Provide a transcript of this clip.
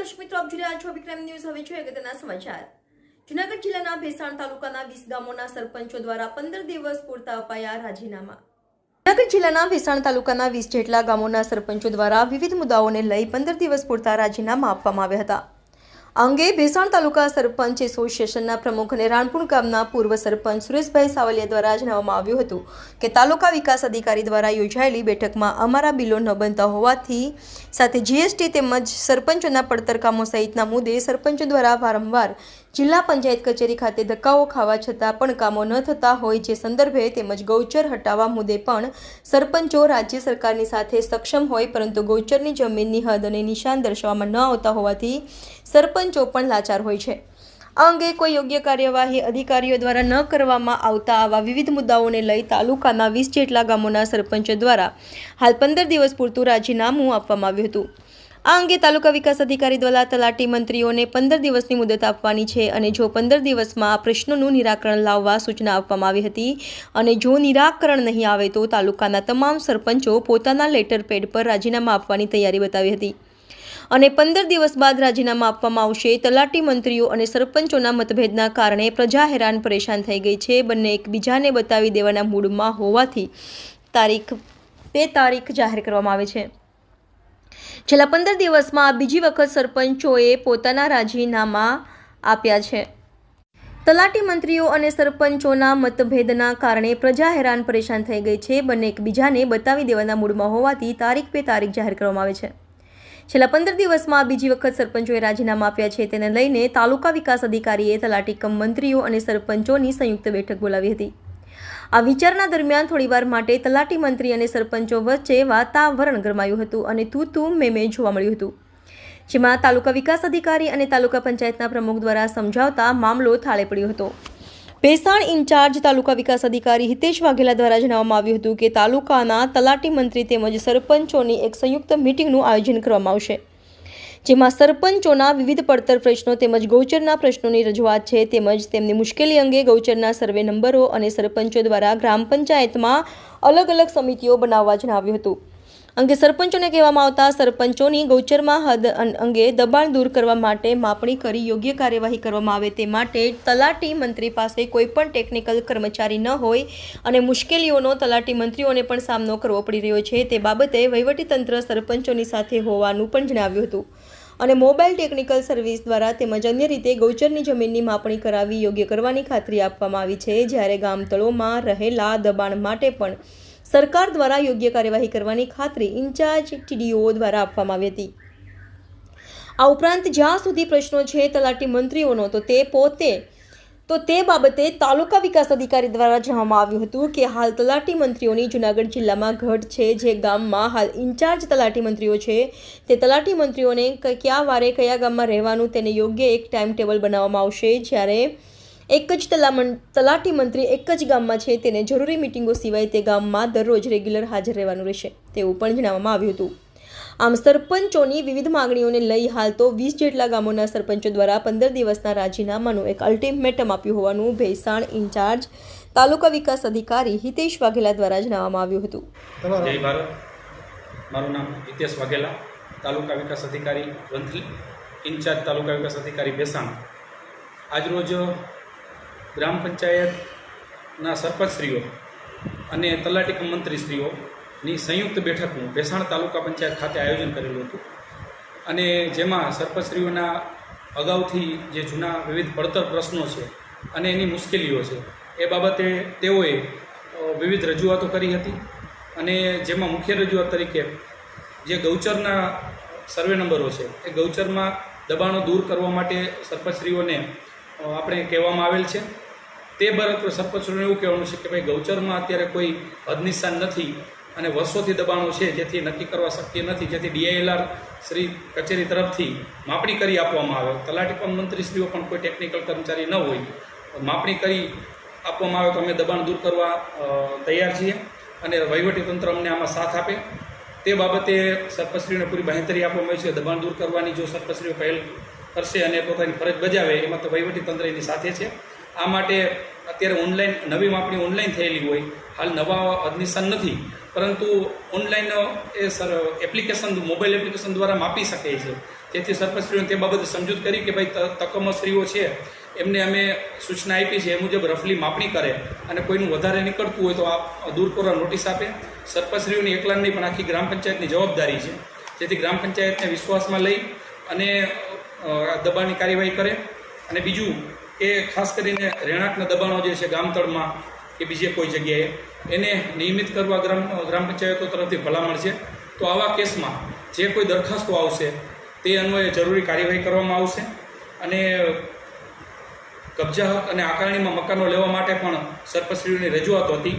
દર્શક મિત્રો, આપ જોઈ રહ્યા છો વિક્રમ ન્યૂઝ. હવે જોઈએ અગત્યના સમાચાર. જુનાગઢ જિલ્લાના ભેસાણ તાલુકાના વીસ ગામોના સરપંચો દ્વારા પંદર દિવસ પૂરતા અપાયા રાજીનામા. જુનાગઢ જિલ્લાના ભેસાણ તાલુકાના વીસ જેટલા ગામોના સરપંચો દ્વારા વિવિધ મુદ્દાઓને લઈ પંદર દિવસ પૂરતા રાજીનામા આપવામાં આવ્યા હતા. અંગે ભેસાણ તાલુકા સરપંચ એસોસિએશનના પ્રમુખ અને રાણપુર ગામના પૂર્વ સરપંચ સુરેશભાઈ સાવલિયા દ્વારા જણાવવામાં આવ્યું હતું કે તાલુકા વિકાસ અધિકારી દ્વારા યોજાયેલી બેઠકમાં અમારા બિલો ન બનતા હોવાથી સાથે જીએસટી તેમજ સરપંચોના પડતર કામો સહિતના મુદ્દે સરપંચ દ્વારા વારંવાર જિલ્લા પંચાયત કચેરી ખાતે ધક્કાઓ ખાવા છતાં પણ કામો ન થતા હોય જે સંદર્ભે તેમજ ગૌચર હટાવવા મુદ્દે પણ સરપંચો રાજ્ય સરકારની સાથે સક્ષમ હોય પરંતુ ગૌચરની જમીનની હદ અને નિશાન દર્શાવવામાં ન આવતા હોવાથી સરપંચો પણ લાચાર હોય છે. આ અંગે કોઈ યોગ્ય કાર્યવાહી અધિકારીઓ દ્વારા ન કરવામાં આવતા આવા વિવિધ મુદ્દાઓને લઈ તાલુકાના વીસ જેટલા ગામોના સરપંચો દ્વારા હાલ પંદર દિવસ પૂરતું રાજીનામું આપવામાં આવ્યું હતું. આ અંગે તાલુકા વિકાસ અધિકારી દ્વારા તલાટી મંત્રીઓને પંદર દિવસની મુદત આપવાની છે અને જો પંદર દિવસમાં આ પ્રશ્નોનું નિરાકરણ લાવવા સૂચના આપવામાં આવી હતી અને જો નિરાકરણ નહીં આવે તો તાલુકાના તમામ સરપંચો પોતાના લેટર પેડ પર રાજીનામા આપવાની તૈયારી બતાવી હતી. અને પંદર દિવસ બાદ રાજીનામા આપવામાં આવશે, તલાટી મંત્રીઓ અને સરપંચોના મતભેદના કારણે પ્રજા હેરાન પરેશાન થઈ ગઈ છે. બંને એકબીજાને બતાવી દેવાના મૂડમાં હોવાથી તારીખ બે તારીખ જાહેર કરવામાં આવે છે. છેલ્લા પંદર દિવસમાં બીજી વખત સરપંચોએ પોતાના રાજીનામા આપ્યા છે. તલાટી મંત્રીઓ અને સરપંચોના મતભેદના કારણે પ્રજા હેરાન પરેશાન થઈ ગઈ છે. બંને એકબીજાને બતાવી દેવાના મૂડમાં હોવાથી તારીખ પે તારીખ જાહેર કરવામાં આવે છે. છેલ્લા પંદર દિવસમાં બીજી વખત સરપંચોએ રાજીનામા આપ્યા છે તેને લઈને તાલુકા વિકાસ અધિકારીએ તલાટી કમ મંત્રીઓ અને સરપંચોની સંયુક્ત બેઠક બોલાવી હતી. આ વિચારણા દરમિયાન થોડીવાર માટે તલાટી મંત્રી અને સરપંચો વચ્ચે વાતાવરણ ગરમાયું હતું અને તું તું મેમે જોવા મળ્યું હતું. જેમાં તાલુકા વિકાસ અધિકારી અને તાલુકા પંચાયતના પ્રમુખ દ્વારા સમજાવતા મામલો થાળે પડ્યો હતો. ભેસાણ ઇન્ચાર્જ તાલુકા વિકાસ અધિકારી હિતેશ વાઘેલા દ્વારા જણાવવામાં આવ્યું હતું કે તાલુકાના તલાટી મંત્રી તેમજ સરપંચોની એક સંયુક્ત મિટિંગનું આયોજન કરવામાં આવશે. જેમાં સરપંચોના વિવિધ પડતર પ્રશ્નો તેમજ ગૌચરના પ્રશ્નોની રજૂઆત છે. તેમજ તેમની મુશ્કેલી અંગે ગૌચરના સર્વે નંબરો અને સરપંચો દ્વારા ગ્રામ પંચાયતમાં અલગ અલગ સમિતિઓ બનાવવા જણાવ્યું હતું. અંગે સરપંચોને કહેવામાં આવતા સરપંચોની ગૌચરમાં હદ અંગે દબાણ દૂર કરવા માટે માપણી કરી યોગ્ય કાર્યવાહી કરવામાં આવે તે માટે તલાટી મંત્રી પાસે કોઈપણ ટેકનિકલ કર્મચારી ન હોય અને મુશ્કેલીઓનો તલાટી મંત્રીઓને પણ સામનો કરવો પડી રહ્યો છે તે બાબતે વહીવટીતંત્ર સરપંચોની સાથે હોવાનું પણ જણાવ્યું હતું. અને મોબાઈલ ટેકનિકલ સર્વિસ દ્વારા તેમજ અન્ય રીતે ગૌચરની જમીનની માપણી કરાવી યોગ્ય કરવાની ખાતરી આપવામાં આવી છે જ્યારે ગામતળોમાં રહેલા દબાણ માટે પણ સરકાર દ્વારા યોગ્ય કાર્યવાહી કરવાની ખાતરી ઇન્ચાર્જ ટીડીઓ દ્વારા આપવામાં આવી હતી. આ ઉપરાંત જ્યાં સુધી પ્રશ્નો છે તલાટી મંત્રીઓનો, તો તે પોતે, તો તે બાબતે તાલુકા વિકાસ અધિકારી દ્વારા જણાવવામાં આવ્યું હતું કે હાલ તલાટી મંત્રીઓની જૂનાગઢ જિલ્લામાં ઘટ છે, જે ગામમાં હાલ ઇન્ચાર્જ તલાટી મંત્રીઓ છે. તે તલાટી મંત્રીઓને કયા વારે કયા ગામમાં રહેવાનું, તેને યોગ્ય એક ટાઈમ ટેબલ બનાવવામાં આવશે. જ્યારે એક જ તલામણ તલાટી મંત્રી એક જ ગામમાં છે. તેને જરૂરી મિટિંગો સિવાય તે ગામમાં દરરોજ રેગ્યુલર હાજર રહેવાનું રહેશે, તેવું પણ જણાવવામાં આવ્યું હતું. આમ સરપંચોની વિવિધ માંગણીઓને લઈ હાલ તો વીસ જેટલા ગામોના સરપંચો દ્વારા પંદર દિવસના રાજીનામાનું એક અલ્ટિમેટમ આપ્યું હોવાનું ભેસાણ ઇન્ચાર્જ તાલુકા વિકાસ અધિકારી હિતેશ વાઘેલા દ્વારા જણાવવામાં આવ્યું હતું. જય ભારત. મારું નામ હિતેશ વાઘેલા, તાલુકા વિકાસ અધિકારી વંથલી ઇન્ચાર્જ તાલુકા વિકાસ અધિકારી ભેસાણ. આજરોજ ગ્રામ પંચાયતના સરપંચશ્રીઓ અને તલાટી મંત્રીશ્રીઓની સંયુક્ત બેઠકનું ભેસાણ તાલુકા પંચાયત ખાતે આયોજન કરેલું હતું. અને જેમાં સરપંચશ્રીઓના અગાઉથી જે જૂના વિવિધ પડતર પ્રશ્નો છે અને એની મુશ્કેલીઓ છે, એ બાબતે તેઓએ વિવિધ રજૂઆતો કરી હતી. અને જેમાં મુખ્ય રજૂઆત તરીકે જે ગૌચરના સર્વે નંબરો છે, એ ગૌચરમાં દબાણો દૂર કરવા માટે સરપંચશ્રીઓને આપણે કહેવામાં આવેલ છે. તે બરાબર સરપંચોને એવું કહેવાનું છે કે ભાઈ, ગૌચરમાં અત્યારે કોઈ હદનિશાન નથી અને વર્ષોથી દબાણો છે, જેથી નક્કી કરવા શક્ય નથી, જેથી ડીઆઈએલઆર શ્રી કચેરી તરફથી માપણી કરી આપવામાં આવે. તલાટી પણ મંત્રીશ્રીઓ પણ કોઈ ટેકનિકલ કર્મચારી ન હોય. માપણી કરી આપવામાં આવે તો અમે દબાણ દૂર કરવા તૈયાર છીએ અને વહીવટીતંત્ર અમને આમાં સાથ આપે. તે બાબતે સરપંચશ્રીઓને પૂરી બાંહેતરી આપવામાં આવી છે. દબાણ દૂર કરવાની જો સરપંચશ્રીઓ પહેલ કરશે અને પોતાની ફરજ બજાવે. એમાં તો વહીવટીતંત્ર એની સાથે છે. આ માટે અત્યારે ઓનલાઈન નવી માપણી ઓનલાઈન થયેલી હોય. હાલ નવા અગ્નિશન નથી. પરંતુ ઓનલાઈન એ સર એપ્લિકેશન મોબાઈલ એપ્લિકેશન દ્વારા માપી શકે છે. તેથી સરપંચશ્રીઓને તે બાબતે સમજૂત કરી કે ભાઈ તકમશ્રીઓ છે. એમને અમે સૂચના આપી છે એ મુજબ રફલી માપણી કરે. અને કોઈનું વધારે નીકળતું હોય તો આ દૂર કરવા નોટિસ આપે. સરપંચશ્રીઓની નહીં પણ આખી ગ્રામ પંચાયતની જવાબદારી છે. જેથી ગ્રામ પંચાયતને વિશ્વાસમાં લઈ અને દબાણની કાર્યવાહી કરે. અને બીજું કે ખાસ કરીને રહેણાંકના દબાણો જે છે ગામતળમાં કે બીજે કોઈ જગ્યાએ, એને નિયમિત કરવા ગ્રામ ગ્રામ પંચાયતો તરફથી ભલામણ છે. તો આવા કેસમાં જે કોઈ દરખાસ્તો આવશે, તે અન્વયે જરૂરી કાર્યવાહી કરવામાં આવશે. અને કબજા અને આકારણીમાં મકાનો લેવા માટે પણ સરપંચશ્રીઓની રજૂઆતો હતી.